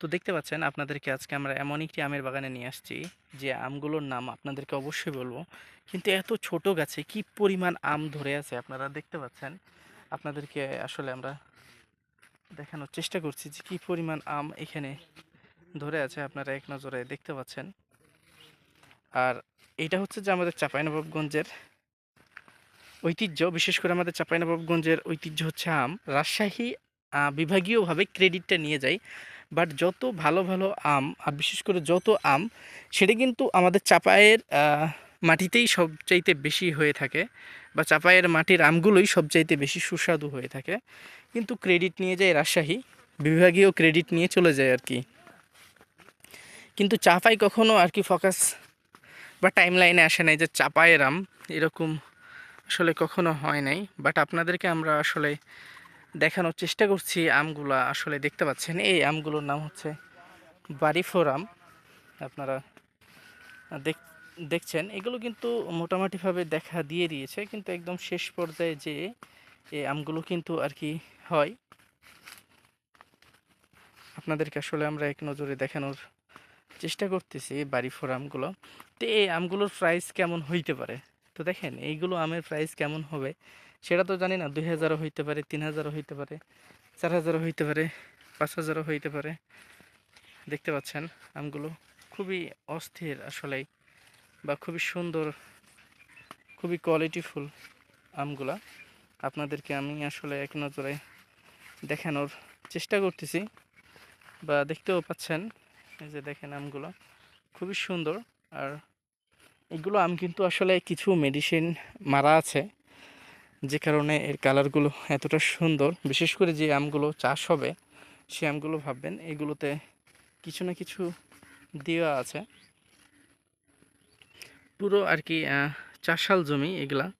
তো দেখতে পাচ্ছেন আপনাদেরকে আজকে আমরা এমন একটি আমের বাগানে নিয়ে আসছি, যে আমগুলোর নাম আপনাদেরকে অবশ্যই বলব। কিন্তু এত ছোট গাছে কি পরিমাণ আম ধরে আছে আপনারা দেখতে পাচ্ছেন? আপনাদেরকে আসলে আমরা দেখানোর চেষ্টা করছি যে কি পরিমাণ আম এখানে ধরে আছে আপনারা এক নজরে দেখতে পাচ্ছেন। আর এটা হচ্ছে যে আমাদের চাঁপাইনবাবগঞ্জের ঐতিহ্য, বিশেষ করে আমাদের চাঁপাইনবাবগঞ্জের ঐতিহ্য হচ্ছে আম। রাজশাহী বিভাগীয়ভাবে ক্রেডিটটা নিয়ে যায় বাট যত ভালো ভালো আম, আর বিশেষ করে যত আম, সেটা কিন্তু আমাদের চাপায়ের মাটিতেই সবচাইতে বেশি হয়ে থাকে বা চাপায়ের মাটির আমগুলোই সবচাইতে বেশি সুস্বাদু হয়ে থাকে। কিন্তু ক্রেডিট নিয়ে যায় রাজশাহী, বিভাগীয় ক্রেডিট নিয়ে চলে যায় আর কি। কিন্তু চাপাই কখনো আর কি ফোকাস বা টাইম লাইনে আসে নাই যে চাপায়ের আম এরকম আসলে কখনো হয় নাই। বাট আপনাদেরকে আমরা আসলে দেখানোর চেষ্টা করছি আমগুলা আসলে দেখতে পাচ্ছেন। এই আমগুলোর নাম হচ্ছে বাড়িফোর আম আপনারা দেখ, দেখছেন, এগুলো কিন্তু মোটামুটিভাবে দেখা দিয়ে দিয়েছে, কিন্তু একদম শেষ পর্যায়ে যে এই আমগুলো কিন্তু আর কি হয়। আপনাদেরকে আসলে আমরা এক নজরে দেখানোর চেষ্টা করতেছি বাড়িফোর আমগুলো তো এই আমগুলোর প্রাইস কেমন হইতে পারে? তো দেখেন, এইগুলো আমের প্রাইস কেমন হবে? সেটা তো জানি না, দুই হাজারও হইতে পারে, তিন হাজারও হইতে পারে, চার হাজারও হইতে পারে, পাঁচ হাজারও হইতে পারে। দেখতে পাচ্ছেন, আমগুলো খুবই অস্থির আসলেই বা খুবই সুন্দর, খুবই কোয়ালিটিফুল আমগুলা। আপনাদেরকে আমি আসলে এক নজরে দেখানোর চেষ্টা করতেছি বা দেখতেও পাচ্ছেন, এই যে দেখেন আমগুলো, খুবই সুন্দর। আর এগুলো আম কিন্তু আসলে কিছু মেডিসিন মারা আছে। যে কারণে এর কালারগুলো এতটা সুন্দর, বিশেষ করে যে আমগুলো চাষ হবে, সে আমগুলো ভাববেন, এগুলোতে কিছু না কিছু দেওয়া আছে। পুরো আর কি চাষাল জমি এগুলা।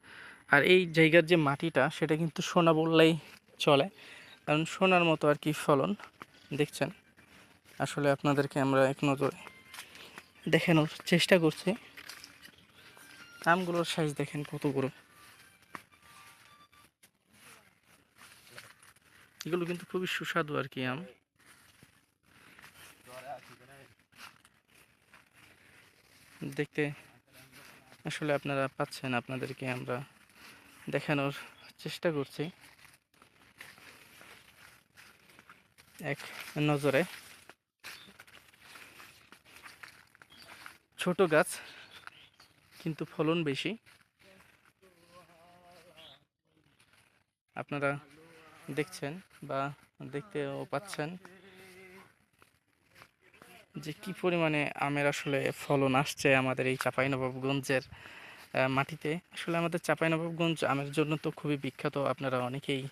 আর এই জায়গার যে মাটিটা, সেটা কিন্তু সোনা বললেই চলে। কারণ সোনার মতো আর কি ফলন, দেখছেন? আসলে আপনাদেরকে আমরা এক নজরে দেখানোর চেষ্টা করছি। আমগুলোর সাইজ দেখেন কত বড়। এগুলো কিন্তু খুবই সুস্বাদু আর কি আম। দেখতে আসলে আপনারা পাচ্ছেন আপনাদেরকে আমরা দেখানোর চেষ্টা করছি। এক নজরে। ছোট গাছ, কিন্তু ফলন বেশি। আপনারা দেখছেন বা দেখতেও পাচ্ছেন যে কি পরিমাণে আমের আসলে ফলন আসছে আমাদের এই চাঁপাইনবাবগঞ্জের মাটিতে। আসলে আমাদের চাঁপাইনবাবগঞ্জ আমের জন্য তো খুবই বিখ্যাত, আপনারা অনেকেই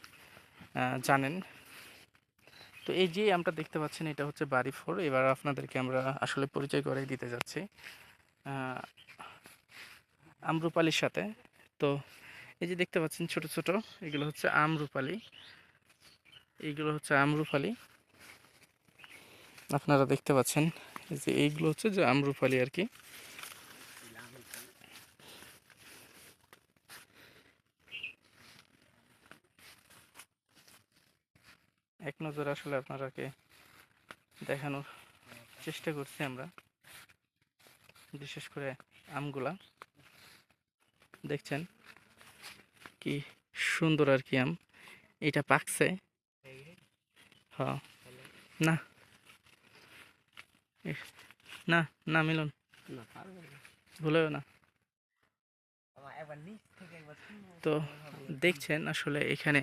জানেন। তো এই যে আমরা দেখতে পাচ্ছেন, এটা হচ্ছে বাড়ি ফোর এবার আপনাদেরকে আমরা আসলে পরিচয় করাই দিতে যাচ্ছি আমরুপালির সাথে। তো এই যে দেখতে পাচ্ছেন ছোট ছোট, এগুলো হচ্ছে আমরুপালি এইগুলো হচ্ছে আমরুপালি আপনারা দেখতে পাচ্ছেন যে এইগুলো হচ্ছে যে আমরুপালি আর কি। এক নজর আসলে আপনারাকে দেখানোর চেষ্টা করছি আমরা, বিশেষ করে আমগুলা। দেখছেন কি সুন্দর আর কি আম। এটা পাকছে। হ্যাঁ। না। না না মিলন। ভুলেও না। তো দেখছেন আসলে এখানে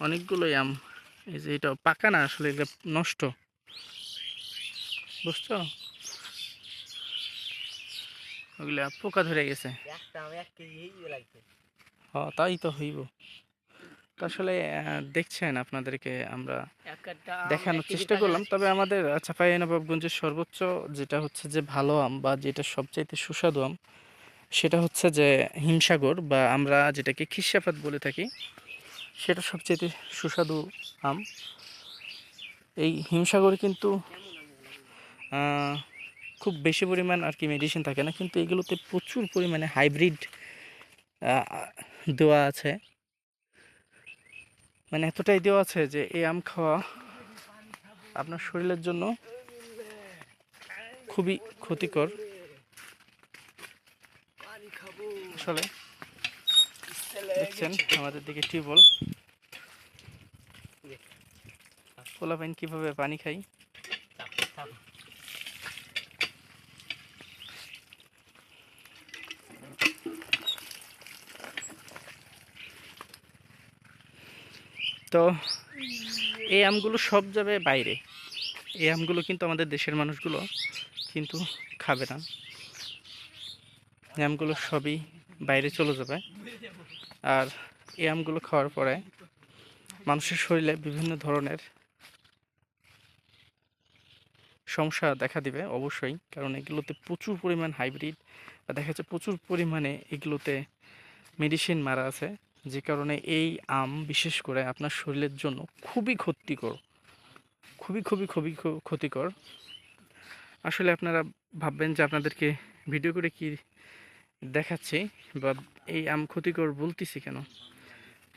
অনেকগুলোই আম এই যে এটা পাকা না আসলে এটা নষ্ট। বুঝছ? ওগুলা পোকা ধরে গেছে। হ তাই তো হইব। তো আসলে দেখছেন আপনাদেরকে আমরা দেখানোর চেষ্টা করলাম। তবে আমাদের চাঁপাইনবাবগঞ্জের সর্বোচ্চ যেটা হচ্ছে যে ভালো আম বা যেটা সবচাইতে সুস্বাদু আম সেটা হচ্ছে যে হিমসাগর বা আমরা যেটাকে খিসাপাত বলে থাকি সেটা সবচাইতে সুস্বাদু আম। এই হিমসাগরে কিন্তু খুব বেশি পরিমাণ আর কি মেডিসিন থাকে না কিন্তু এগুলোতে প্রচুর পরিমাণে হাইব্রিড দেওয়া আছে। মানে এতটাই দেওয়া আছে যে এই আম খাওয়া আপনার শরীরের জন্য খুবই ক্ষতিকর। আসলে দেখছেন আমাদের দিকে টিউবওয়েল। কোলাপাইন কীভাবে পানি খাই? তো এই আমগুলো সব যাবে বাইরে। এই আমগুলো কিন্তু আমাদের দেশের মানুষগুলো কিন্তু খাবে না। এই আমগুলো সবই বাইরে চলে যাবে। আর এই আমগুলো খাওয়ার পরে মানুষের শরীরে বিভিন্ন ধরনের সমস্যা দেখা দিবে অবশ্যই, কারণ এগুলোতে প্রচুর পরিমাণ হাইব্রিড, বা দেখা যাচ্ছে প্রচুর পরিমাণে এগুলোতে মেডিসিন মারা আছে। যে কারণে এই আম বিশেষ করে আপনার শরীরের জন্য খুবই ক্ষতিকর, খুবই খুবই খুবই ক্ষতিকর। আসলে আপনারা ভাববেন যে আপনাদেরকে ভিডিও করে কি দেখাচ্ছি বা এই আম ক্ষতিকর বলতেছি কেন?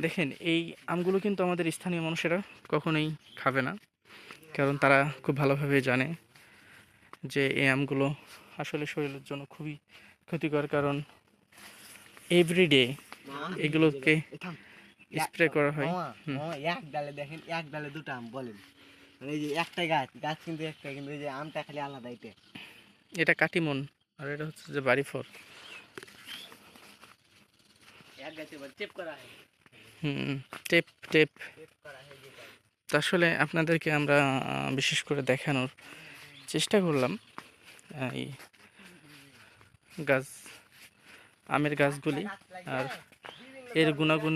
দেখেন, এই আমগুলো কিন্তু আমাদের স্থানীয় মানুষেরা কখনোই খাবে না, কারণ তারা খুব ভালোভাবে জানে যে এই আমগুলো আসলে শরীরের জন্য খুবই ক্ষতিকর, কারণ এভরিডে এগুলোকে স্প্রে করা হয়। এক ডালে দেখেন এক ডালে দুটো আম বলেন। মানে এই যে একটা গাছ গাছ কিন্তু একটা কিন্তু এই যে আমটা খালি আলাদা এটা। এটা কাটিমন আর এটা হচ্ছে যে বাড়ি ফল। এক গাছে বল করা হয়। হুম টেপ টেপ। আসলে আপনাদেরকে আমরা বিশেষ করে দেখানোর চেষ্টা করলাম এই গাছ আমের গাছগুলি আর এর গুণাগুণ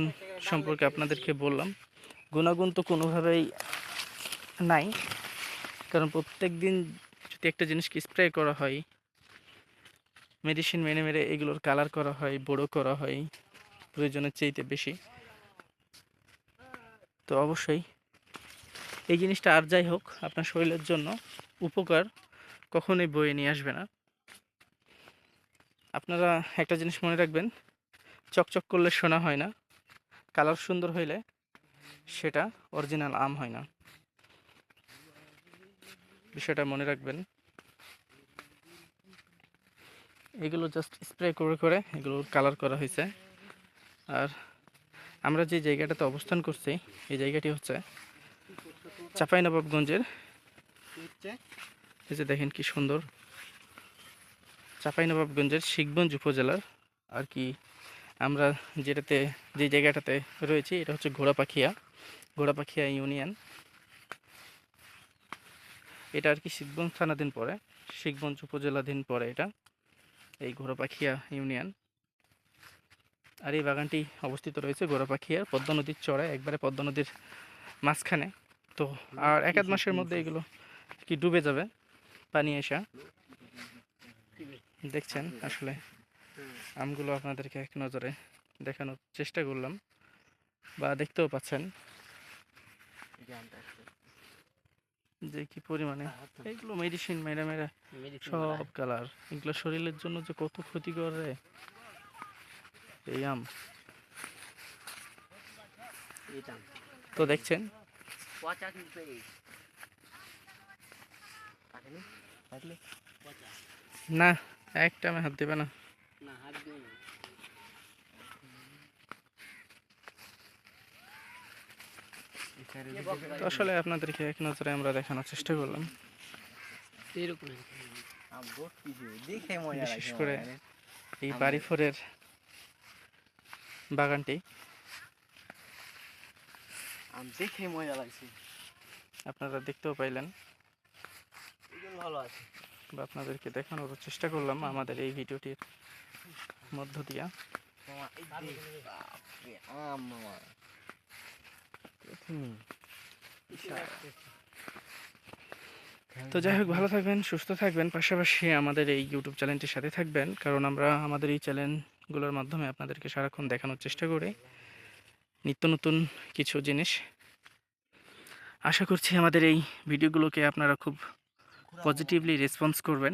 সম্পর্কে আপনাদেরকে বললাম। গুণাগুণ তো কোনোভাবেই নাই, কারণ প্রত্যেক দিন যদি একটা জিনিসকে স্প্রে করা হয় মেডিসিন মেরে মেরে এগুলোর কালার করা হয়, বড়ো করা হয়, প্রয়োজনের চাইতে বেশি। তো অবশ্যই এই জিনিসটা আর যাই হোক, আপনার শরীরের জন্য উপকার কখনোই বয়ে নিয়ে আসবে না। আপনারা একটা জিনিস মনে রাখবেন, চকচক করলে সোনা হয় না, কালার সুন্দর হইলে সেটা অরিজিনাল আম হয় না। বিষয়টা মনে রাখবেন। এগুলো জাস্ট স্প্রে করে করে এগুলো কালার করা হয়েছে আর আমরা যে জায়গাটাতে অবস্থান করছি, এই জায়গাটি হচ্ছে চাঁপাইনবাবগঞ্জের। এই যে দেখেন কি সুন্দর। চাঁপাইনবাবগঞ্জের শিখগঞ্জ উপজেলার আর কি আমরা যেটাতে, যে জায়গাটাতে রয়েছি, এটা হচ্ছে ঘোড়াপাখিয়া ঘোড়াপাখিয়া ইউনিয়ন। এটা আর কি শিখগঞ্জ থানাধীন পড়ে শিখগঞ্জ উপজেলাধীন পড়ে এটা, এই ঘোড়াপাখিয়া ইউনিয়ন। আর এই বাগানটি অবস্থিত রয়েছে ঘোড়াপাখিয়ার পদ্মা নদীর চড়ায় একবারে পদ্মা নদীর মাঝখানে। তো আর এক আধ মাসের মধ্যে এগুলো কি ডুবে যাবে, পানি এসা। দেখছেন আসলে। আমগুলো আপনাদেরকে এক নজরে দেখানোর চেষ্টা করলাম বা দেখতেও পাচ্ছেন। যে কি পরিমাণে এইগুলো মেডিসিন মেরা মেরা সব কালার এগুলো শরীরের জন্য যে কত ক্ষতি করে এই আম। তো। দেখছেন। না। একটা আমি হাত দেবে না। তো আসলে আপনাদেরকে এক নজরে আমরা দেখানোর চেষ্টা করলাম। আম ভর্তি ছিল। দেখে মজা বিশেষ করে এই বাড়িফোরের বাগানটি। দেখে মজা লাগছে। আপনারা দেখতেও পাইলেন। ভালো আছে। বা আপনাদেরকে দেখানোর চেষ্টা করলাম আমাদের এই ভিডিওটির মধ্য দিয়া। তো যাই হোক, ভালো থাকবেন, সুস্থ থাকবেন। পাশাপাশি আমাদের এই ইউটিউব চ্যানেলটির সাথে থাকবেন, কারণ আমরা আমাদের এই চ্যানেলগুলোর মাধ্যমে আপনাদেরকে সারাক্ষণ দেখানোর চেষ্টা করি। নিত্য নতুন কিছু জিনিস। আশা করছি আমাদের এই ভিডিওগুলোকে আপনারা খুব পজিটিভলি রেসপন্স করবেন।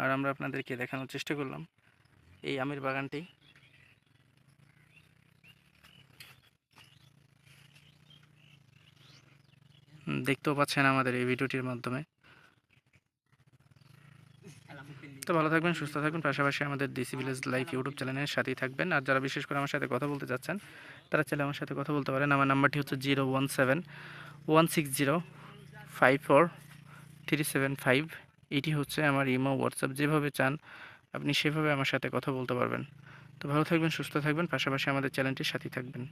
আর আমরা আপনাদেরকে দেখানোর চেষ্টা করলাম। এই আমের বাগানটি। দেখতেও পাচ্ছেন আমাদের এই ভিডিওটির মাধ্যমে। তো ভালো থাকবেন, সুস্থ থাকবেন। পাশাপাশি আমাদের ডিসি ভিলেজ লাইফ ইউটিউব চ্যানেলের সাথেই থাকবেন। আর যারা বিশেষ করে আমার সাথে কথা বলতে চাচ্ছেন তারা চাইলে আমার সাথে কথা বলতে পারেন। আমার নাম্বারটি হচ্ছে zero one seven one six zero five four three seven five, এটি হচ্ছে আমার ইমো, হোয়াটসঅ্যাপ, যেভাবে চান আপনি সেভাবে আমার সাথে কথা বলতে পারবেন। তো ভালো থাকবেন, সুস্থ থাকবেন, পাশাপাশি আমাদের চ্যানেলটির সাথেই থাকবেন।